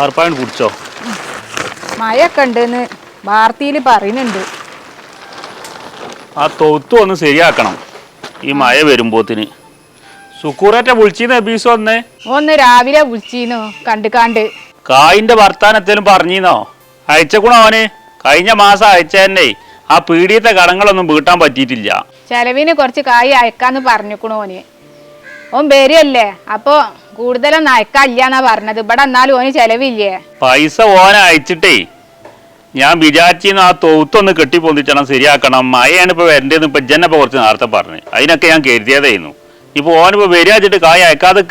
ആർപ്പാൻ കുടിച്ചോ? മഴയൊക്കെ ഉണ്ടെന്ന് വാർത്തയിൽ പറയുന്നുണ്ട്. ആ തൊത്തു ഒന്ന് ശരിയാക്കണം. ഈ മഴ വരുമ്പോത്തിന്. സുക്കൂറേറ്റ വിളിച്ചീന്ന് എബീസ് വന്നേ? ഒന്ന് രാവിലെ വിളിച്ചീന്നു കണ്ട് കണ്ട് കായിന്റെ വർത്താനത്തേലും പറഞ്ഞീന്നോ? അയച്ചക്കണോ അവന്. കഴിഞ്ഞ മാസം അയച്ച തന്നെ ആ പീഡിയത്തെ കടങ്ങളൊന്നും വീട്ടാൻ പറ്റിയിട്ടില്ല. ചെലവിന് കുറച്ച് കായ് അയക്കാന്ന് പറഞ്ഞിക്കണു ഓന്. ഓൻ വരികയല്ലേ അപ്പൊ കൂടുതലൊന്നും അയക്കാനില്ലാന്നാ പറഞ്ഞത്. ഇവിടെ എന്നാലും ഓന് ചെലവില്ലേ? പൈസ ഓന അയച്ചിട്ടേ. ഞാൻ വിചാരിച്ചിന്ന് ആ തൊത്തൊന്ന് കെട്ടിപ്പൊന്തിച്ചണം ശരിയാക്കണം. മഴയാണ് ഇപ്പൊ വരണ്ടേന്ന് ഇപ്പൊ ജനപ്പൊ കുറച്ച് നേരത്തെ പറഞ്ഞു. അതിനൊക്കെ ഞാൻ കരുതിയതായിരുന്നു ഇപ്പൊ ഓനിപ്പോ വരികച്ചിട്ട് കായ് അയക്കാതെ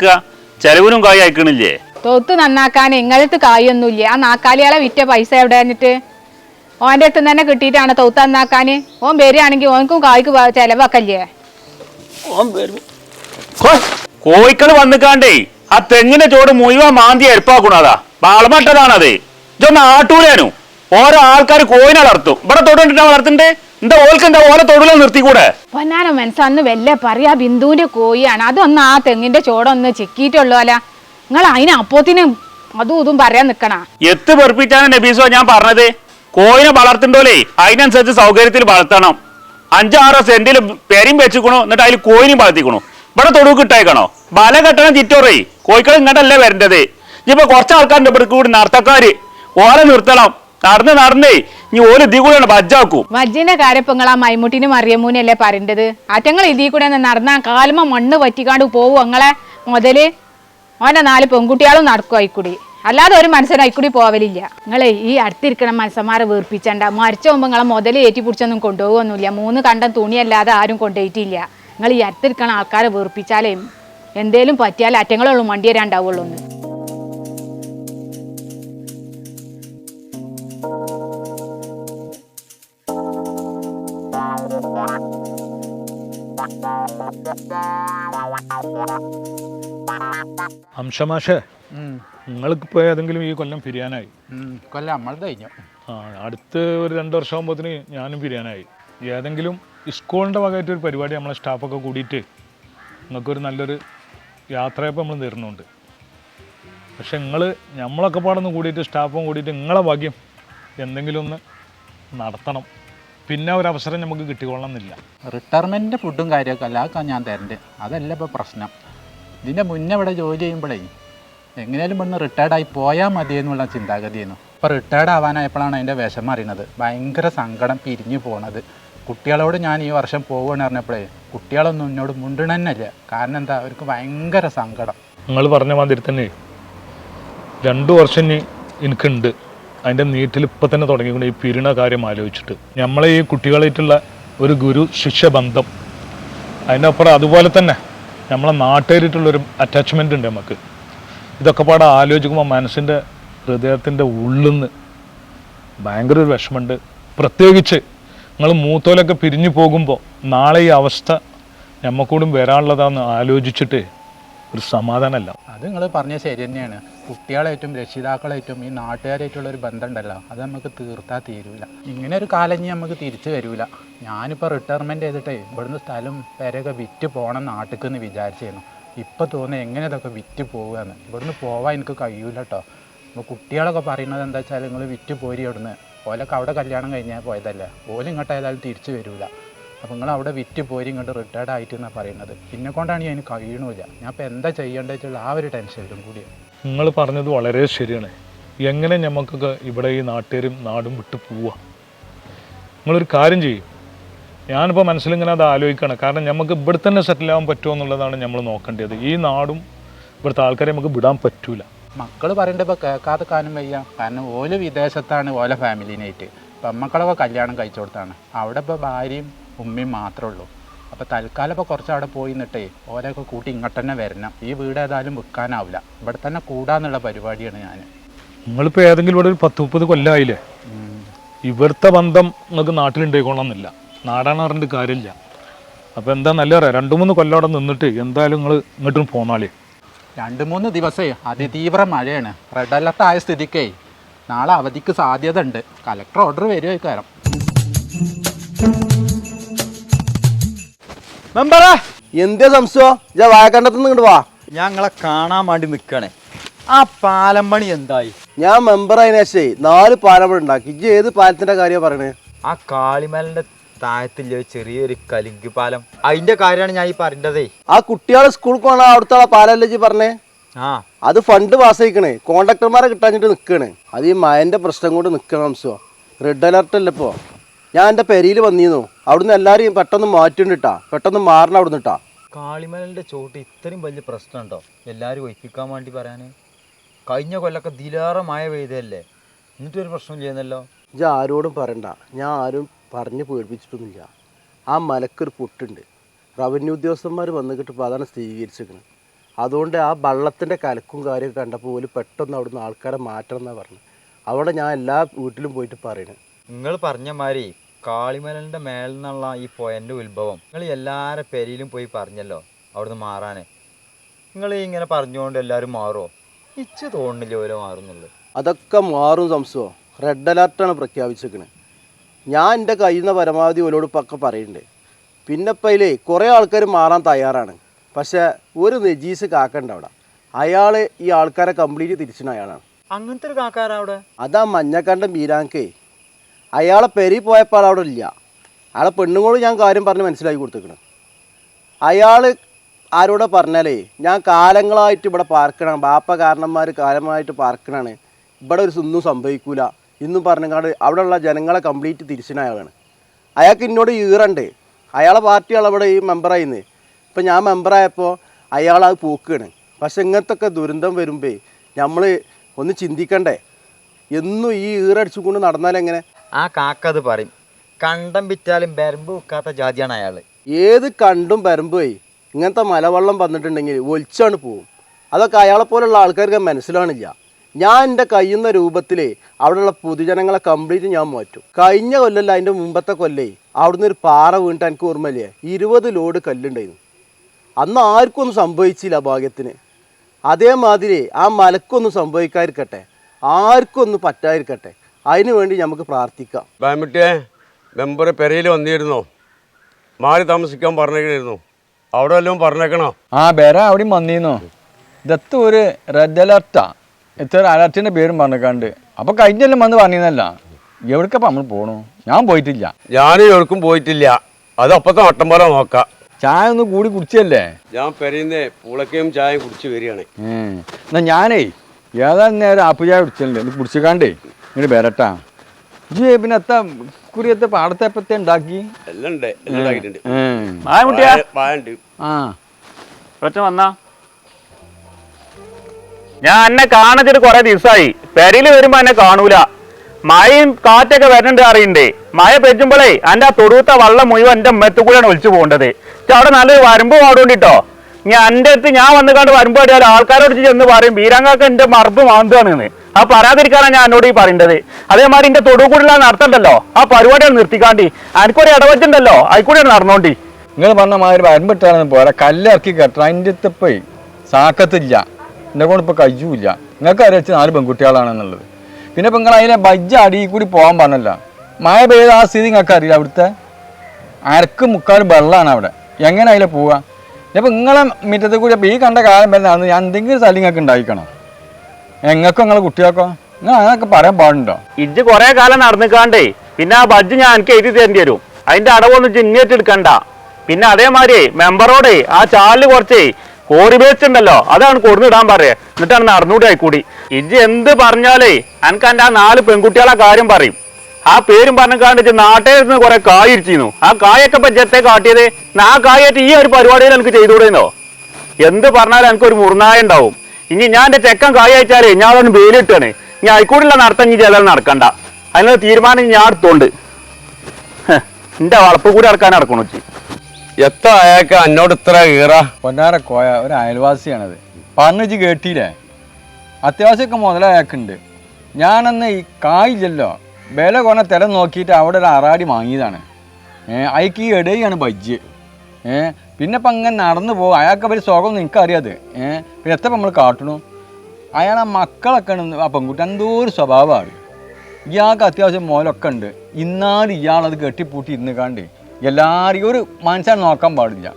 ചെലവിനും കായ് അയക്കണില്ലേ? തൊത്ത് നന്നാക്കാൻ ഇങ്ങനത്തെ കായൊന്നുമില്ല. ആ നാക്കാലിയാളെ വിറ്റ പൈസ എവിടെ എന്നിട്ട്? ഓന്റെ അടുത്ത് തന്നെ കിട്ടിയിട്ടാണ് തൊത്ത് നന്നാക്കാൻ. ഓൻ വരികയാണെങ്കിൽ ഓനക്കും കായ്ക്ക് ചെലവാക്കല്ലേ ഓൻ ചെലവാക്കല്ലേ കോഴിക്കൾ വന്നിക്കാണ്ടേ ആ തെങ്ങിന്റെ ചോട് മുഴുവൻ മാന്തി അരിപ്പാക്കണതാ ബാളമട്ടതാണത്. ഇതൊന്ന് ആട്ടൂലേനു ഓരോ ആൾക്കാർ കോയിനെ വളർത്തും. ഇവിടെ തൊടുണ്ടിട്ടാ വളർത്തണ്ടേ? എന്താ ഓൽക്ക് എന്താ ഓരോ തൊടുല നിർത്തിക്കൂടെ? പൊന്നാനോ മനസ്സന്ന് വല്ല പറയാ ബിന്ദുവിന്റെ കോയിയാണ് അതൊന്ന് ആ തെങ്ങിന്റെ ചോടൊന്ന് ചിക്കിയിട്ടുള്ളൂ അല്ല. നിങ്ങൾ അതിന് അപ്പോത്തിനും അതും ഇതും പറയാൻ നിക്കണ. എത്ത് പെറുപ്പിച്ചാണ് നബീസോ ഞാൻ പറഞ്ഞത്. കോയിനെ വളർത്തണ്ടോലേ അതിനനുസരിച്ച് സൗകര്യത്തിൽ വളർത്തണം. അഞ്ചാറോ സെന്റിൽ പെരയും വെച്ചുക്കണു. എന്നിട്ട് അതിൽ കോയിനും വളർത്തിക്കണു. ഇവിടെ തൊടുവ് കിട്ടേക്കണോ ബല കെട്ടണം ചിറ്റോറേ കോഴിക്കോട് ഇങ്ങോട്ടല്ലേ വരേണ്ടത്? ഇനിയിപ്പോ കുറച്ച് ആൾക്കാരുടെ ഇവിടെ കൂടി നടത്തക്കാര്. ഓലെ നിർത്തണം. നടന്ന് നടന്നേ ഇനി ഓൽ ഇതി കൂടെയാണ് ബജ്ജാക്കും വജ്ജിന്റെ കാര്യപ്പങ്ങൾ ആ മൈമുട്ടിനും മറിയമ്മൂനല്ലേ പറയേണ്ടത്? അറ്റങ്ങൾ ഇതിൽ കൂടെ നടന്ന കാലുമ മണ്ണ് പറ്റിക്കാണ്ട് പോവും അങ്ങളെ മുതൽ. ഓന്റെ നാല് പെൺകുട്ടികളും നടക്കും ആയിക്കൂടി അല്ലാതെ ഒരു മനുഷ്യനും ആയിക്കൂടി പോവലില്ല. നിങ്ങളെ ഈ അടുത്തിരിക്കണ മനസ്സന്മാരെ വീർപ്പിച്ചണ്ട. മരിച്ച മുമ്പ് നിങ്ങളെ മുതൽ ഏറ്റി പിടിച്ചൊന്നും കൊണ്ടുപോകൊന്നുമില്ല മൂന്ന് കണ്ടം തുണിയല്ലാതെ ആരും കൊണ്ടുപോയിട്ടില്ല. നിങ്ങൾ ഈ അരത്തിരിക്കണ ആൾക്കാരെ വീർപ്പിച്ചാലേ എന്തേലും പറ്റിയാൽ അറ്റങ്ങളുള്ളൂ വണ്ടി വരാണ്ടാവുള്ളൂ എന്ന് അംശമാഷേ ഏതെങ്കിലും ഈ കൊല്ലം പിരിയാനായി? കൊല്ലം നമ്മൾ കഴിഞ്ഞു. ആ അടുത്ത് ഒരു രണ്ടു വർഷം ആകുമ്പോഴത്തേന് ഞാനും പിരിയാനായി. ഏതെങ്കിലും സ്കൂളിന്റെ ഭാഗമായിട്ട് ഒരു പരിപാടി നമ്മളെ സ്റ്റാഫൊക്കെ കൂടിയിട്ട് നമുക്കൊരു നല്ലൊരു യാത്രയപ്പം നമ്മൾ തരുന്നുണ്ട്. പക്ഷെ നിങ്ങൾ നമ്മളൊക്കെ പാടൊന്ന് കൂടിയിട്ട് സ്റ്റാഫും കൂടിയിട്ട് നിങ്ങളെ ഭാഗ്യം എന്തെങ്കിലും ഒന്ന് നടത്തണം. പിന്നെ ഒരു അവസരം നമുക്ക് കിട്ടിക്കൊള്ളണമെന്നില്ല റിട്ടയർമെന്റിന്റെ ഫുഡും കാര്യമൊക്കെ അല്ല ഞാൻ തരണ്ട്. അതല്ല ഇപ്പോൾ പ്രശ്നം. ഇതിന്റെ മുന്നേ ഇവിടെ ജോലി ചെയ്യുമ്പോഴേ എങ്ങനെയാലും ഇവിടുന്ന് റിട്ടയർഡായി പോയാൽ മതി എന്നുള്ള ചിന്താഗതിയായിരുന്നു. ഇപ്പോൾ റിട്ടയർഡ് ആവാനായപ്പോഴാണ് അതിന്റെ വിഷമം അറിയണത് ഭയങ്കര സങ്കടം പിരിഞ്ഞു പോണത്. കുട്ടികളോട് ഞാൻ ഈ വർഷം പോവുകയെന്ന് പറഞ്ഞപ്പോഴേ കുട്ടികളൊന്നും എന്നോട് മുണ്ടണന്നല്ല കാരണം എന്താ? അവർക്ക് ഭയങ്കര സങ്കടം. നിങ്ങൾ പറഞ്ഞ മാതിരി തന്നെ രണ്ടു വർഷം എനിക്കുണ്ട്. അതിന്റെ നീറ്റിൽ ഇപ്പം തന്നെ തുടങ്ങിക്കൊണ്ട് ഈ പിരിണ കാര്യം ആലോചിച്ചിട്ട്. നമ്മളെ ഈ കുട്ടികളായിട്ടുള്ള ഒരു ഗുരു ശിക്ഷ ബന്ധം. അതിന്റെ അപ്പുറം അതുപോലെ തന്നെ നമ്മളെ നാട്ടുകാരായിട്ടുള്ളൊരു അറ്റാച്ച്മെന്റ് ഉണ്ട് നമുക്ക്. ഇതൊക്കെ പാടെ ആലോചിക്കുമ്പോൾ മനസ്സിന്റെ ഹൃദയത്തിന്റെ ഉള്ളിൽ നിന്ന് ഭയങ്കര ഒരു വിഷമമുണ്ട്. പ്രത്യേകിച്ച് നിങ്ങൾ മൂത്തോലൊക്കെ പിരിഞ്ഞു പോകുമ്പോൾ നാളെ ഈ അവസ്ഥ നമ്മക്കൂടും വരാനുള്ളതാന്ന് ആലോചിച്ചിട്ട് ഒരു സമാധാനമല്ല അത് നിങ്ങൾ പറഞ്ഞ ശരി തന്നെയാണ്. കുട്ടികളായിട്ടും രക്ഷിതാക്കളായിട്ടും ഈ നാട്ടുകാരായിട്ടുള്ള ഒരു ബന്ധം ഉണ്ടല്ലോ അത് നമുക്ക് തീർത്താൽ തീരൂല. ഇങ്ങനെ ഒരു കാലം ഇനി നമുക്ക് തിരിച്ചു വരൂല. ഞാനിപ്പോൾ റിട്ടയർമെന്റ് ചെയ്തിട്ടേ ഇവിടുന്ന് സ്ഥലം പേരൊക്കെ വിറ്റ് പോകണം നാട്ടിൽ എന്ന് വിചാരിച്ചിരുന്നു. ഇപ്പോൾ തോന്നുന്നു എങ്ങനെ ഇതൊക്കെ വിറ്റ് പോകുകയെന്ന് ഇവിടുന്ന് പോവാൻ എനിക്ക് കഴിയൂല കേട്ടോ അപ്പോൾ കുട്ടികളൊക്കെ പറയുന്നത് എന്താ വെച്ചാൽ നിങ്ങൾ വിറ്റ് പോരി ഇവിടുന്ന്. ഓലൊക്കെ അവിടെ കല്യാണം കഴിഞ്ഞാൽ പോയതല്ല? ഓല ഇങ്ങോട്ട് ഏതായാലും തിരിച്ചു വരില്ല അപ്പോൾ നിങ്ങൾ അവിടെ വിറ്റ് പോയി ഇങ്ങോട്ട് റിട്ടയർഡ് ആയിട്ട് എന്നാണ് പറയുന്നത് പിന്നെ കൊണ്ടാണ് ഞാൻ കഴിയണില്ല. ഞാൻ ഇപ്പോൾ എന്താ ചെയ്യേണ്ടത് വെച്ചുള്ള ആ ഒരു ടെൻഷനിലും കൂടിയാണ് നിങ്ങൾ പറഞ്ഞത് വളരെ ശരിയാണ്. എങ്ങനെ നമുക്കൊക്കെ ഇവിടെ ഈ നാട്ടുകാരും നാടും വിട്ട് പോവാ? നിങ്ങളൊരു കാര്യം ചെയ്യും. ഞാനിപ്പോൾ മനസ്സിലിങ്ങനെ അത് ആലോചിക്കണം. കാരണം നമുക്ക് ഇവിടെ തന്നെ സെറ്റിൽ ആവാൻ പറ്റുമോ എന്നുള്ളതാണ് നമ്മൾ നോക്കേണ്ടത്. ഈ നാടും ഇവിടുത്തെ ആൾക്കാരെ നമുക്ക് വിടാൻ പറ്റൂല. മക്കൾ പറയേണ്ട ഇപ്പോൾ കേൾക്കാതെ കാനും വയ്യ. കാരണം ഓൽ വിദേശത്താണ് ഓല ഫാമിലിനായിട്ട് പെമ്മക്കളൊക്കെ കല്യാണം കഴിച്ചു കൊടുത്താണ്. അവിടെ ഇപ്പോൾ ഭാര്യയും ഉമ്മയും മാത്രമേ ഉള്ളൂ. അപ്പോൾ തൽക്കാലം ഇപ്പോൾ കുറച്ച് അവിടെ പോയി നിന്നിട്ടേ ഓലൊക്കെ കൂട്ടി ഇങ്ങോട്ട് തന്നെ വരണം. ഈ വീട് ഏതായാലും വിൽക്കാനാവില്ല. ഇവിടെ തന്നെ കൂടാന്നുള്ള പരിപാടിയാണ് ഞാൻ നിങ്ങളിപ്പോൾ ഏതെങ്കിലും ഇവിടെ ഒരു പത്ത് മുപ്പത് കൊല്ലമായില്ലേ ഇവിടുത്തെ ബന്ധം നിങ്ങൾക്ക് നാട്ടിലുണ്ടായിക്കൊള്ളണമെന്നില്ല. നാടാണ് പറഞ്ഞിട്ട് കാര്യമില്ല. അപ്പോൾ എന്താ നല്ല അറിയാം? രണ്ട് മൂന്ന് കൊല്ലം അവിടെ നിന്നിട്ട് എന്തായാലും നിങ്ങൾ ഇങ്ങോട്ടും പോന്നാളേ രണ്ട് മൂന്ന് ദിവസമേ അതിതീവ്ര മഴയാണ്. റെഡ് അലർട്ട് ആയ സ്ഥിതിക്കേ. നാളെ അവധിക്ക് സാധ്യത ഉണ്ട് കലക്ടർ ഓർഡർ വരുമോ കാരണം എന്താ സംശയം? ഞാൻ ഇങ്ങോട്ട് വാ. ഞങ്ങളെ കാണാൻ വേണ്ടി നിൽക്കണേ ആ പാലം പണി എന്തായി? ഞാൻ മെമ്പർ അതിനേശേ നാല് പാലം പണി ഉണ്ടാക്കി. ഇജ്ജ് ഏത് പാലത്തിന്റെ കാര്യമാണ് പറയണേ? ആ കാളിമലന്റെ താഴത്തില്ല ചെറിയൊരു കലിങ്ക് പാലം. അതിന്റെ കാര്യമാണ് ഞാൻ ഈ പറഞ്ഞതേ. ആ കുട്ടികളെ സ്കൂളിൽ പോകണ അവിടുത്തെ ആ പാലല്ലേ പറഞ്ഞേ? ആ. അത് ഫണ്ട് പാസ്സായിക്കണേ കോൺട്രാക്ടർമാരെ കിട്ടാഞ്ഞിട്ട് നിൽക്കണേ അത് ഈ മയന്റെ പ്രശ്നം കൊണ്ട് നിൽക്കണം അംശോ റെഡ് അലർട്ട് അല്ലേ ഇപ്പോൾ ഞാൻ എന്റെ പെരിയിൽ വന്നിരുന്നു അവിടുന്ന് എല്ലാവരെയും പെട്ടെന്ന് മാറ്റിണ്ടിട്ടാ പെട്ടെന്ന് മാറണം അവിടുന്ന് ഇട്ടാ കാളിമലന്റെ ചോട്ട് ഇത്രയും വലിയ പ്രശ്നമുണ്ടോ? എല്ലാരും ഒഴിപ്പിക്കാൻ വേണ്ടി പറയാന്. കഴിഞ്ഞ കൊല്ലൊക്കെ ദിലാറ മഴ പെയ്തല്ലേ എന്നിട്ടൊരു പ്രശ്നം ചെയ്യുന്നല്ലോ ഇത് ആരോടും പറയണ്ട. ഞാൻ ആരും പറഞ്ഞ് പേടിപ്പിച്ചിട്ടൊന്നുമില്ല. ആ മലക്കൊരു പൊട്ടുണ്ട്. റവന്യൂ ഉദ്യോഗസ്ഥന്മാർ വന്നിട്ട് ഇപ്പോൾ അതാണ് സ്ഥിരീകരിച്ചിരിക്കുന്നത് അതുകൊണ്ട് ആ വള്ളത്തിന്റെ കലക്കും കാര്യമൊക്കെ കണ്ടപ്പോൾ പോലും പെട്ടെന്ന് അവിടുന്ന് ആൾക്കാരെ മാറ്റണം എന്നാണ് പറഞ്ഞത് അവിടെ ഞാൻ എല്ലാ വീട്ടിലും പോയിട്ട് പറയണേ. നിങ്ങൾ പറഞ്ഞ മാതിരി കാളിമലന്റെ മേളിൽ നിന്നുള്ള ഈ പോയന്റെ ഉത്ഭവം നിങ്ങൾ എല്ലാവരുടെ പെരിയിലും പോയി പറഞ്ഞല്ലോ അവിടുന്ന് മാറാനേ. നിങ്ങൾ ഇങ്ങനെ പറഞ്ഞുകൊണ്ട് എല്ലാവരും മാറുമോ ഇച്ച് തോന്നുന്നില്ല ഓരോ മാറുന്നുള്ളൂ? അതൊക്കെ മാറും സംശയം. റെഡ് അലർട്ടാണ് പ്രഖ്യാപിച്ചിരിക്കുന്നത് ഞാൻ എന്റെ കയ്യിൽ നിന്ന് പരമാവധി ഓരോട് പക്കെ പറയുന്നുണ്ട് പിന്നെ ഇപ്പം അതിലേ കുറേ ആൾക്കാർ മാറാൻ തയ്യാറാണ്. പക്ഷേ ഒരു നജീസ് കാക്കണ്ട അവിടെ. അയാൾ ഈ ആൾക്കാരെ കംപ്ലീറ്റ് തിരിച്ചിന് അയാളാണ്. അങ്ങനത്തെ ഒരു കാക്കാരാ അവിടെ? അതാ മഞ്ഞക്കണ്ട മീരാങ്കേ അയാളെ പെരി പോയപ്പോൾ അവിടെ ഇല്ല അയാളെ പെണ്ണുങ്ങളോട് ഞാൻ കാര്യം പറഞ്ഞ് മനസ്സിലാക്കി കൊടുത്തേക്കണം. അയാൾ ആരോടെ പറഞ്ഞാലേ ഞാൻ കാലങ്ങളായിട്ട് ഇവിടെ പാർക്കണം ബാപ്പ കാരണന്മാർ കാലമായിട്ട് പാർക്കണാണ്. ഇവിടെ ഒരു ഒന്നും സംഭവിക്കൂല. ഇന്നും പറഞ്ഞങ്ങാട് അവിടെയുള്ള ജനങ്ങളെ കംപ്ലീറ്റ് തിരിച്ചിന അയാളാണ്. അയാൾക്ക് എന്നോട് ഈറണ്ട്. അയാളെ പാർട്ടിയാണ് അവിടെ ഈ മെമ്പറായിന്ന് ഇപ്പം ഞാൻ മെമ്പറായപ്പോൾ അയാൾ അത് പോക്കുകയാണ് പക്ഷെ ഇങ്ങനത്തെ ഒക്കെ ദുരന്തം വരുമ്പോൾ നമ്മൾ ഒന്ന് ചിന്തിക്കണ്ടേ? എന്നും ഈ ഈറടിച്ചുകൊണ്ട് നടന്നാലെങ്ങനെ ആ കാക്ക അത് പറയും. കണ്ടം വിറ്റാലും ബരമ്പ് വെക്കാത്ത ജാതിയാണ് അയാൾ ഏത് കണ്ടും പരമ്പുപോയി ഇങ്ങനത്തെ മലവെള്ളം വന്നിട്ടുണ്ടെങ്കിൽ ഒലിച്ചാണ് പോവും. അതൊക്കെ അയാളെ പോലുള്ള ആൾക്കാർക്ക് മനസ്സിലാണില്ല ഞാൻ എന്റെ കഴിയുന്ന രൂപത്തിൽ അവിടെയുള്ള പൊതുജനങ്ങളെ കംപ്ലീറ്റ് ഞാൻ മാറ്റും. കഴിഞ്ഞ കൊല്ലല്ല അതിന്റെ മുമ്പത്തെ കൊല്ലേ അവിടുന്ന് ഒരു പാറ വീണിട്ട് എനിക്ക് ഓർമ്മയില്ലേ? ഇരുപത് ലോഡ് കല്ലുണ്ടായിരുന്നു. അന്ന് ആർക്കും ഒന്നും സംഭവിച്ചില്ല ഭാഗ്യത്തിന്. അതേമാതിരി ആ മലക്കൊന്നും സംഭവിക്കാതിരിക്കട്ടെ. ആർക്കും ഒന്നും പറ്റാതിരിക്കട്ടെ അതിനുവേണ്ടി നമുക്ക് പ്രാർത്ഥിക്കാം. ബാമിട്ടിയെ മെമ്പർ പെരയിൽ വന്നിരുന്നോ. മാറി താമസിക്കാൻ പറഞ്ഞിരുന്നു. അവിടെ വല്ലതും പറഞ്ഞേക്കണോ? ആ ബേര അവിടെയും വന്നിരുന്നോ. ഇതത്ത് ഒരു റെഡ് അലർട്ടാ. ഇത്ര അലർട്ടിന്റെ പേരും പറഞ്ഞേക്കാണ്ട്. അപ്പോൾ കഴിഞ്ഞെല്ലാം വന്ന് പറഞ്ഞിരുന്നല്ല. എവിടേക്കപ്പം നമ്മൾ പോണു? ഞാൻ പോയിട്ടില്ല. ഞാനും എവിടേക്കും പോയിട്ടില്ല. അത് അപ്പത്തെ വട്ടം പോലെ നോക്കാം. ചായ ഒന്ന് കൂടി കുടിച്ചല്ലേ? ഞാൻ പെരയുന്നേ പൂളക്കയും ചായ കുടിച്ച് വരികയാണ്. എന്നാ ഞാനേ ഏതാനും നേരം ആപ്പ് ചായ കുടിച്ചല്ലേ? ഒന്ന് കുടിച്ചിക്കാണ്ടേ. ഇങ്ങനെ വരട്ടാ. ജി പിന്നെ എത്ത കുറിയത്തെ പാടത്തെ എപ്പത്തെ ഉണ്ടാക്കി? എല്ലാം ഉണ്ട് എല്ലാം ഉണ്ടാക്കിയിട്ടുണ്ട്. ആ. ഒറ്റ വന്നാ? ഞാൻ എന്നെ കാണിച്ചിട്ട് കുറെ ദിവസമായി പെരയിൽ വരുമ്പോ എന്നെ കാണൂല. മഴയും കാറ്റൊക്കെ വരുന്നുണ്ട് അറിയണ്ടേ? മഴ പെറ്റുമ്പോഴേ എന്റെ ആ തൊടുത്ത വള്ളം മുഴുവൻ എന്റെ മെത്തു കൂടെയാണ് ഒളിച്ചു പോകേണ്ടത് അവിടെ നല്ലൊരു വരുമ്പ് പാടുകൊണ്ടിട്ടോ ഞാൻ എന്റെ അടുത്ത് ഞാൻ വന്ന് കണ്ട് വരുമ്പോ അടിയാൽ ആൾക്കാരോട് ചെന്ന് പറയും വീരാങ്ങാക്ക എന്റെ മറുപ്പ് മാന്താണെന്ന് ആ പറയാതിരിക്കാനാണ് ഞാൻ എന്നോട് ഈ പറയേണ്ടത്. അതേമാതിരി എന്റെ തൊടുകൂടെ നടത്തണ്ടല്ലോ? ആ പരിപാടിയാണ് നിർത്തിക്കാണ്ടി. എനിക്കൊരു ഇടവച്ചുണ്ടല്ലോ? അതിക്കൂടെയാണ് നടന്നോണ്ടി. നിങ്ങൾ പറഞ്ഞ മാതിരി വരുമ്പിട്ടാണെന്ന് പോരാ. കല്ലിറക്കി കെട്ടണം. അതിന്റെ പോയി. സാക്കത്തില്ല. എന്നെ കൊണ്ട് ഇപ്പോൾ കഴിയൂല നിങ്ങൾക്ക് അറിയിച്ച് നാല് പെൺകുട്ടികളാണെന്നുള്ളത്? പിന്നെ ഇപ്പം നിങ്ങൾ അതിലെ ബജ്ജ അടിയിൽ കൂടി പോകാൻ പറഞ്ഞല്ല. മഴ പെയ്ത ആ സ്ഥിതി നിങ്ങൾക്ക് അറിയില്ല അവിടുത്തെ? അരക്ക് മുക്കാലും വെള്ളമാണ് അവിടെ. എങ്ങനെ അതിലെ പോവുക ഇപ്പം നിങ്ങളെ മുറ്റത്ത് കൂടി അപ്പോൾ ഈ കണ്ട കാലം വരുന്നതാണ് ഞാൻ എന്തെങ്കിലും സ്ഥലം നിങ്ങൾക്ക് ഉണ്ടായിക്കണം എങ്ങൾക്കോ നിങ്ങളെ കുട്ടികൾക്കോ? നിങ്ങൾ അതൊക്കെ പറയാൻ പാടുണ്ടോ? ഇജ്ജ് കുറെ കാലം നടന്നിക്കാണ്ടേ പിന്നെ ആ ബജ്ജ് ഞാൻ എനിക്ക് എഴുതി തരേണ്ടി വരും. അതിന്റെ അടവൊന്നും ചിന്നിട്ട് എടുക്കണ്ട. പിന്നെ അതേമാതിരി മെമ്പറോടെ ആ ചാലിൽ കുറച്ചേ കോറി വേസ്റ്റ് ഉണ്ടല്ലോ അതാണ് കൊടുന്നിടാൻ പറയേ. എന്നിട്ടാണ് നടന്നൂടെ ആയിക്കൂടി. ഇജ്ജ് എന്ത് പറഞ്ഞാലേ എനിക്ക് എന്റെ ആ നാല് പെൺകുട്ടികളെ കാര്യം പറയും. ആ പേരും പറഞ്ഞാണ്ട് കാണിച്ച് നാട്ടിൽ ഇരുന്ന് കുറെ കായിരിച്ചിരുന്നു ആ കായൊക്കെ ഇപ്പൊ ജത്തെ കാട്ടിയത്? ആ കായായിട്ട് ഈ ഒരു പരിപാടിയിൽ എനിക്ക് ചെയ്തുകൂടെന്നോ? എന്ത് പറഞ്ഞാലും എനിക്ക് ഒരു മുറിനായ ഉണ്ടാവും. ഇനി ഞാൻ എന്റെ ചെക്കൻ കായ അയച്ചാലേ ഞാൻ അതൊന്ന് വെയിലിട്ടാണ് ഇനി ആയിക്കൂടില്ല നടത്താൻ ഇനി ചിലർ നടക്കണ്ട. അതിനുള്ള തീരുമാനം ഞാൻ എടുത്തോണ്ട്. എന്റെ വളപ്പ് കൂടി ഇറക്കാൻ നടക്കണോ വെച്ച് എത്ര അയാൾക്ക് എന്നോട് ഇത്ര ഈറ പൊന്നാര കോയ ഒരു അയൽവാസിയാണത്. പറഞ്ഞു കേട്ടില്ലേ അത്യാവശ്യമൊക്കെ മുതല അയാൾക്കുണ്ട് ഞാനന്ന് ഈ കായില്ലല്ലോ. വില കൊണ തിര നോക്കിയിട്ട് അവിടെ ഒരു അറാടി വാങ്ങിയതാണ്. അയക്ക് ഈ ഇടയാണ് ബജ്ജ്. ഏഹ് പിന്നെ ഇപ്പം അങ്ങനെ നടന്നു പോകും അയാൾക്ക് വലിയ സുഖം എനിക്കറിയാത്. ഏഹ് പിന്നെ എത്ര നമ്മൾ കാട്ടണു? അയാൾ ആ മക്കളൊക്കെ ആ പെൺകുട്ടി. എന്തോ ഒരു സ്വഭാവമാണ്. ഇയാൾക്ക് അത്യാവശ്യം മോലൊക്കെ ഉണ്ട്. ഇന്നാലും ഇയാളത് കെട്ടിപ്പൂട്ടി ഇരുന്ന് കണ്ട് എല്ലാവരെയും ഒരു മനുഷ്യനെ നോക്കാൻ പാടില്ല.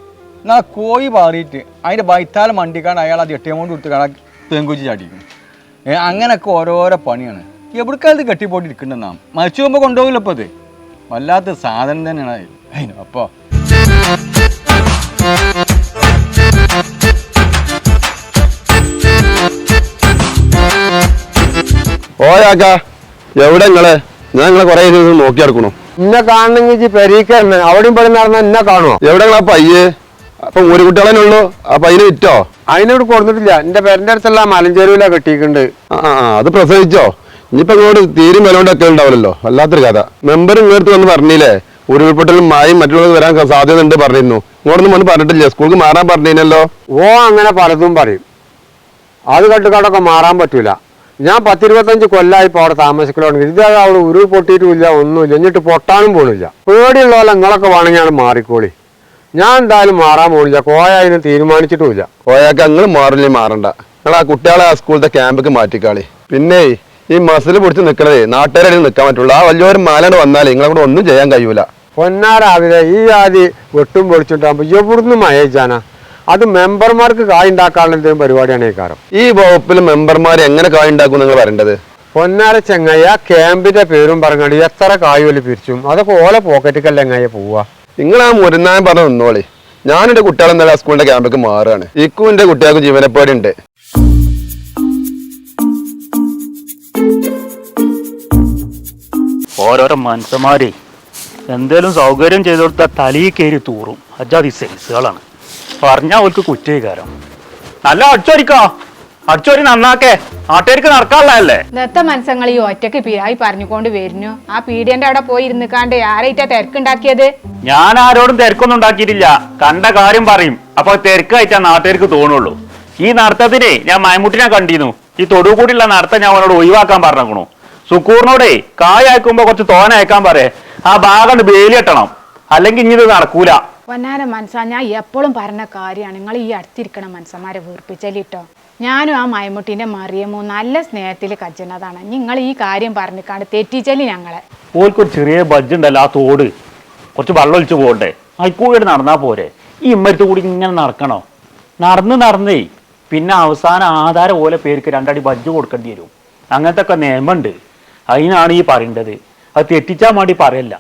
എന്നാൽ കോഴി പാറിയിട്ട് അതിന്റെ ബൈത്താലം മണ്ടിക്കാണ്ട് അയാൾ അത് എട്ടിയം കൊണ്ട് കൊടുത്ത് കാണാൻ തേങ്കുച്ചി ചാടിക്കും അങ്ങനെയൊക്കെ ഓരോരോ പണിയാണ്. എവിടേക്കാലത്ത് കെട്ടിപ്പോട്ട് ഇരിക്കണ്ടെന്നാ മരിച്ചു പോകുമ്പോൾ കൊണ്ടുപോകില്ല ഇപ്പോൾ അത് വല്ലാത്ത സാധനം തന്നെയാണ് അത്. അതിന് അപ്പോൾ ഓയാക്ക എവിടെ നിങ്ങൾ? ഞാൻ നിങ്ങളെ കുറെ ദിവസം നോക്കി നടക്കണു. ഇന്നെ കാണണമെങ്കിൽ പെരീക്കന്നെ അവിടെയും പടി നടന്ന എന്നെ കാണുമോ എവിടെ ആ പയ്യ്? അപ്പൊ ഒരു കുട്ടികളെ ഉള്ളൂ. ആ പയ്യനെ വിറ്റോ? അതിനോട് കൊടുത്തിട്ടില്ല എന്റെ പേരന്റെ അടുത്തുള്ള മലഞ്ചേരുവില കെട്ടിയിട്ടുണ്ട് ആ അത് പ്രസവിച്ചോ? ഇനിയിപ്പോ ഇങ്ങോട്ട് തീരും വിലകൊണ്ടൊക്കെ ഉണ്ടാവില്ലല്ലോ. വല്ലാത്തൊരു കഥ. മെമ്പർ ഇങ്ങോട്ട് വന്ന് പറഞ്ഞില്ലേ? ഉരുൾപൊട്ടലും മായും മറ്റുള്ളത് വരാൻ സാധ്യത ഉണ്ട് പറഞ്ഞിരുന്നു. ഇങ്ങോട്ടൊന്നും വന്ന് പറഞ്ഞിട്ടില്ല? സ്കൂൾക്ക് മാറാൻ പറഞ്ഞില്ലല്ലോ ഓ അങ്ങനെ പലതും പറയും. അത് കണ്ടുകാടൊക്കെ മാറാൻ പറ്റൂല. ഞാൻ പത്തിരുപത്തഞ്ച് കൊല്ലായി ഇപ്പോൾ അവിടെ താമസിക്കലോണെങ്കിൽ ഇത് അവിടെ ഉരു പൊട്ടിയിട്ടുമില്ല ഒന്നുമില്ല. എന്നിട്ട് പൊട്ടാനും പോണില്ല. പേടിയുള്ള പോലെ നിങ്ങളൊക്കെ വേണമെങ്കിൽ ഞാൻ മാറിക്കോളി. ഞാൻ എന്തായാലും മാറാൻ പോണില്ല. കോയ അതിന് തീരുമാനിച്ചിട്ടുമില്ല. കോയക്ക് നിങ്ങൾ മാറില്ലേ മാറണ്ട. നിങ്ങൾ ആ കുട്ടികളെ ആ സ്കൂളത്തെ ക്യാമ്പൊക്കെ മാറ്റിക്കാളി. പിന്നെ ഈ മസിൽ പിടിച്ച് നിൽക്കണതേ നാട്ടുകാരുടെ നിൽക്കാൻ പറ്റുള്ളൂ. ആ വലിയൊരു മാലാണ്ട് വന്നാലേ നിങ്ങളെ കൂടെ ഒന്നും ചെയ്യാൻ കഴിയൂല. പൊന്നാരാവിലെ ഈ ആദ്യം വെട്ടും പൊടിച്ചിട്ടാകുമ്പോൾ എവിടുന്ന് മയച്ചാനാ അത് മെമ്പർമാർക്ക് കായ് ഉണ്ടാക്കാനുള്ള എന്തെങ്കിലും പരിപാടിയാണ് ഈ കാരണം ഈ വകുപ്പിൽ മെമ്പർമാർ എങ്ങനെ കായ് ഉണ്ടാക്കും നിങ്ങൾ പറയേണ്ടത്? പൊന്നാര ചെങ്ങയ്യ ക്യാമ്പിന്റെ പേരും പറഞ്ഞാണ്ട് എത്ര കായുവൽ പിരിച്ചും. അതൊക്കെ ഓല പോക്കറ്റിക്കല്ല എങ്ങയ്യ പോവാ നിങ്ങൾ ആ മുരുന്നാൻ പറഞ്ഞ് നിന്നോളി. ഞാനെന്റെ കുട്ടികളെ ഇന്നലെ ആ സ്കൂളിന്റെ ക്യാമ്പിലേക്ക് മാറുകയാണ്. ഇക്കുവിന്റെ കുട്ടികൾക്ക് ജീവനപ്പേടി ഉണ്ട് ഓരോരോ മനുഷ്യന്മാരെ എന്തേലും സൗകര്യം ചെയ്തു കൊടുത്താൽ തലയിൽ കയറി തൂറും. അജാതി സൈസുകളാണ് പറഞ്ഞാൽ അവർക്ക് കുറ്റേകാരം നല്ല അടിച്ചോരിക്കോ. അടിച്ചോരി നന്നാക്കേ. നാട്ടുകാർക്ക് നടക്കാനുള്ളതല്ലേ? ഇന്നത്തെ മനസ്സങ്ങൾ ഈ ഒറ്റയ്ക്ക് പിരായി പറഞ്ഞുകൊണ്ട് വരുന്നു. ആ പീഡിയന്റെ അവിടെ പോയി ഇരുന്നിക്കാണ്ട് ആരായിട്ടാ തിരക്കുണ്ടാക്കിയത്? ഞാൻ ആരോടും തിരക്കൊന്നും ഉണ്ടാക്കിയിട്ടില്ല. കണ്ട കാര്യം പറയും. അപ്പൊ തിരക്കായിട്ടാ നാട്ടുകാർക്ക് തോന്നുള്ളൂ. ഈ നടത്തത്തിനെ ഞാൻ മയമുട്ടിനെ കണ്ടിരുന്നു. ഈ തൊടുകൂടിയുള്ള നടത്തം ഞാൻ അവനോട് ഒഴിവാക്കാൻ പറഞ്ഞു സുക്കൂറിനോടെ കായ അയക്കുമ്പോ കുറച്ച് തോന അയക്കാൻ പറയേ. ആ ഭാഗം ബേലി കെട്ടണം. അല്ലെങ്കിൽ ഇനി ഇത് നടക്കൂല. പൊന്നാര മനസ്സാ ഞാൻ എപ്പോഴും പറഞ്ഞ കാര്യമാണ്. നിങ്ങൾ ഈ അടുത്തിരിക്കണ മനസ്സന്മാരെ വീർപ്പിച്ചലിട്ടോ. ഞാനും ആ മൈമുട്ടിന്റെ മറിയമോ നല്ല സ്നേഹത്തിൽ കജ്ജനതാണ് നിങ്ങൾ ഈ കാര്യം പറഞ്ഞിക്കാണ്ട് തെറ്റിച്ചൽ ഞങ്ങളെ. ഓൽക്കൊരു ചെറിയ ബഡ്ജ് ഉണ്ടല്ലോ ആ തോട്. കുറച്ച് വെള്ളം ഒഴിച്ച് പോകണ്ടേ? അയക്കൂടെ നടന്നാ പോരെ? ഈ ഇമ്മരത്ത് കൂടി ഇങ്ങനെ നടക്കണോ? നടന്ന് നടന്നേ പിന്നെ അവസാന ആധാര പോലെ പേർക്ക് രണ്ടടി ബഡ്ജ് കൊടുക്കേണ്ടി വരും. അങ്ങനത്തെ ഒക്കെ നിയമമുണ്ട് അതിനാണ് ഈ പറയേണ്ടത്. അത് തെറ്റിച്ചാൽ വേണ്ടി പറയല്ല.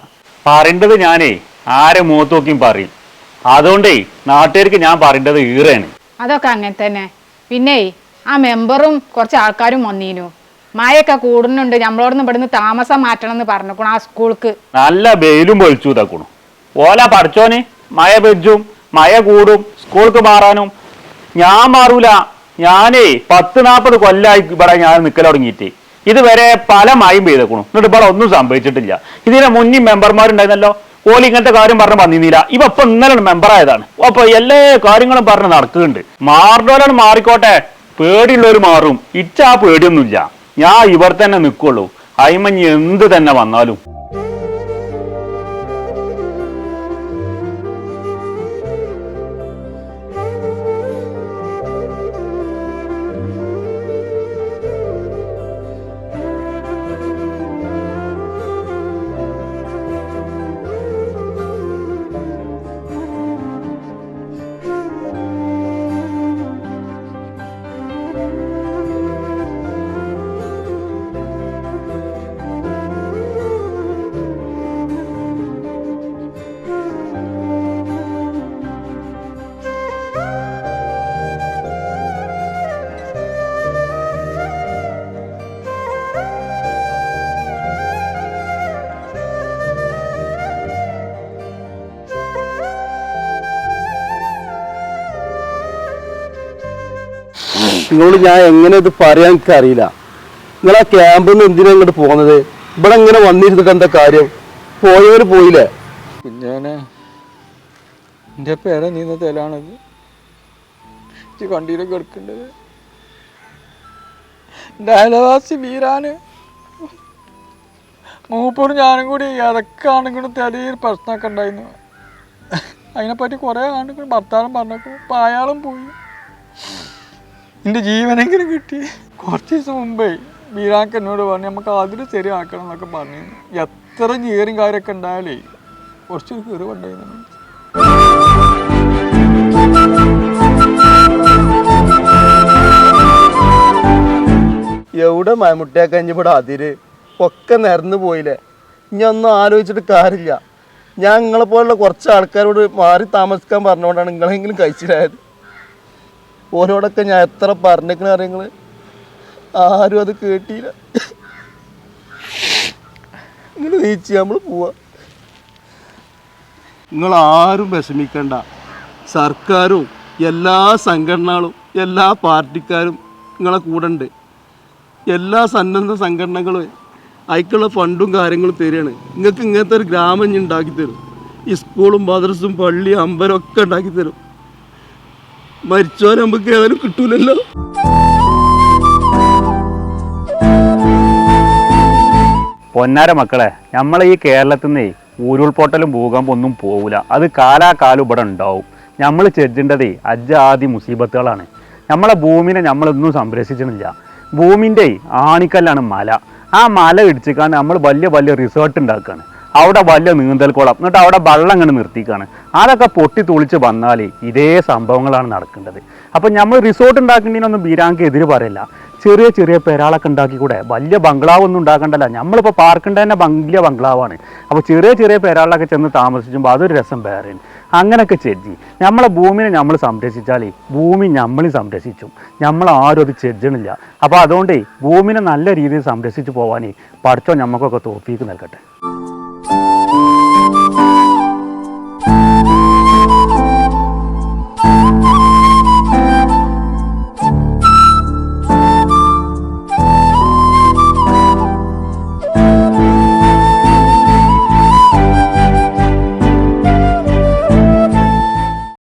പറയേണ്ടത് ഞാനേ ആരെ മുഖത്ത് നോക്കിയും പറയും. അതുകൊണ്ടേ നാട്ടുകാർക്ക് ഞാൻ പറയേണ്ടത് ഈറയാണ് അതൊക്കെ അങ്ങനെ തന്നെ. പിന്നെ ആ മെമ്പറും കുറച്ച് ആൾക്കാരും വന്നീനു. മഴയൊക്കെ കൂടുന്നുണ്ട്. നമ്മളോടൊന്ന് ഇവിടുന്ന് താമസം മാറ്റണം എന്ന് പറഞ്ഞേക്കണു ആ സ്കൂൾക്ക്. നല്ല വെയിലും പൊളിച്ചു ഇതാക്കണു. ഓല പഠിച്ചോന്. മഴ പെജും മഴ കൂടും സ്കൂൾക്ക് മാറാനും. ഞാൻ മാറൂല. ഞാനേ പത്ത് നാൽപ്പത് കൊല്ലായി ഇവിടെ ഞാൻ നിൽക്കൽ തുടങ്ങിയിട്ട് ഇതുവരെ പല മഴയും പെയ്തേക്കണു. എന്നിട്ട് ഇവിടെ ഒന്നും സംഭവിച്ചിട്ടില്ല. ഇതിനെ മുന്നിൽ മെമ്പർമാരുണ്ടായിരുന്നല്ലോ. ഓൽ ഇങ്ങനത്തെ കാര്യം പറഞ്ഞ് വന്നിരുന്നില്ല. ഇവ ഇപ്പൊ ഇന്നലെ മെമ്പറായതാണ് അപ്പൊ എല്ലാ കാര്യങ്ങളും പറഞ്ഞ് നടക്കുന്നുണ്ട്. മാറുന്നവരാണ് മാറിക്കോട്ടെ. പേടിയുള്ളവർ മാറും. ഇച്ച ആ പേടിയൊന്നുമില്ല. ഞാൻ ഇവർ തന്നെ നിൽക്കുള്ളൂ അയിമഞ്ഞ് എന്ത് തന്നെ വന്നാലും. Bye. നിങ്ങളോട് ഞാൻ എങ്ങനെ ഇത് പറയാൻ എനിക്ക് അറിയില്ല നിങ്ങൾ ആ ക്യാമ്പിൽ നിന്ന് എന്തിനാണ് ഇങ്ങോട്ട് പോകുന്നത് ഇവിടെ ഇങ്ങനെ വന്നിരുന്നിട്ട് എന്താ കാര്യം? പോയവര് പോയില്ലേ? കുഞ്ഞാനെ പേരെ നീന്ന തേലാണത് കണ്ടീരം കിടക്കേണ്ടത് എന്റെ വീരാന് മൂപ്പൂർ ഞാനും കൂടി ഇടയ്ക്ക് ആണെങ്കിലും തലയിൽ പ്രശ്നമൊക്കെ ഉണ്ടായിരുന്നു. അതിനെപ്പറ്റി കുറേ ആണെങ്കിലും ഭർത്താവും പറഞ്ഞേക്കും. ഇപ്പം അയാളും പോയി. എന്റെ ജീവനെങ്കിലും കിട്ടി? കുറച്ച് ദിവസം മുമ്പേ വീരാക്ക് എന്നോട് പറഞ്ഞു നമുക്ക് അതിൽ ശരിയാക്കണം എന്നൊക്കെ പറഞ്ഞു. എത്ര ജീവനും കാര്യമൊക്കെ ഉണ്ടായാലേ കുറച്ച് കീറുണ്ടായിരുന്നു എവിടെ മമ്മൂട്ടിയൊക്കെ ഇവിടെ അതിര്? ഒക്കെ നിരന്നു പോയില്ലേ? ഞാൻ ഒന്നും ആലോചിച്ചിട്ട് കാര്യമില്ല. ഞാൻ നിങ്ങളെ പോലുള്ള കുറച്ച് ആൾക്കാരോട് മാറി താമസിക്കാൻ പറഞ്ഞുകൊണ്ടാണ് നിങ്ങളെങ്കിലും കഴിച്ചിലായത്. ഓരോടൊക്കെ ഞാൻ എത്ര പറഞ്ഞേക്കണ അറിയങ്ങൾ ആരും അത് കേട്ടില്ല. നിങ്ങൾ നീച്ച് നമ്മൾ പോവാ. നിങ്ങൾ ആരും വിഷമിക്കണ്ട. സർക്കാരും എല്ലാ സംഘടനകളും എല്ലാ പാർട്ടിക്കാരും നിങ്ങളെ കൂടെ ഉണ്ട്. എല്ലാ സന്നദ്ധ സംഘടനകളും അതിക്കുള്ള ഫണ്ടും കാര്യങ്ങളും തരികയാണ് നിങ്ങൾക്ക് ഇങ്ങനത്തെ ഒരു ഗ്രാമം ഉണ്ടാക്കി തരും ഈ സ്കൂളും മദ്രസും പള്ളി അമ്പലം ഒക്കെ ഉണ്ടാക്കി തരും മരിച്ചവരെ നമുക്ക് ഏതായാലും കിട്ടൂലല്ലോ. പൊന്നാര മക്കളെ നമ്മളെ ഈ കേരളത്തിൽ നിന്നേ ഉരുൾപൊട്ടലും ഭൂകമ്പം ഒന്നും പോവില്ല അത് കാലാകാലം ഇവിടെ ഉണ്ടാവും. നമ്മൾ ചെല്ലേണ്ടതേ അജാതി മുസീബത്തുകളാണ്. നമ്മളെ ഭൂമിനെ നമ്മളൊന്നും സംരക്ഷിച്ചിട്ടില്ല. ഭൂമിന്റെ ആണിക്കല്ലാണ് മല. ആ മല ഇടിച്ചിക്കാണ്ട് നമ്മൾ വലിയ വലിയ റിസോർട്ട് ഉണ്ടാക്കുകയാണ് അവിടെ വലിയ നീന്തൽക്കുളം എന്നിട്ട് അവിടെ വള്ളം ഇങ്ങനെ നിർത്തിക്കാണ്. അതൊക്കെ പൊട്ടി തുളിച്ച് വന്നാൽ ഇതേ സംഭവങ്ങളാണ് നടക്കേണ്ടത്. അപ്പം നമ്മൾ റിസോർട്ട് ഉണ്ടാക്കേണ്ടതിനൊന്നും ബീരാങ്ക് എതിര് പറയില്ല. ചെറിയ ചെറിയ പെരാളൊക്കെ ഉണ്ടാക്കി കൂടെ വലിയ ബംഗ്ലാവ് ഒന്നും ഉണ്ടാക്കണ്ടല്ല നമ്മളിപ്പോൾ പാർക്കിന്റെ തന്നെ വലിയ ബംഗ്ലാവാണ്. അപ്പോൾ ചെറിയ ചെറിയ പെരാളിലൊക്കെ ചെന്ന് താമസിച്ചുമ്പോൾ അതൊരു രസം വേറെയാണ്. അങ്ങനെയൊക്കെ ചെജ്ജി. നമ്മളെ ഭൂമിനെ നമ്മൾ സംരക്ഷിച്ചാൽ ഭൂമി നമ്മളെ സംരക്ഷിച്ചു. നമ്മൾ ആരും അത് ചെജ്ജണില്ല. അപ്പോൾ അതുകൊണ്ടേ ഭൂമിനെ നല്ല രീതിയിൽ സംരക്ഷിച്ചു പോകാനേ പഠിച്ചോ നമുക്കൊക്കെ തോഫീക്ക് നൽകട്ടെ.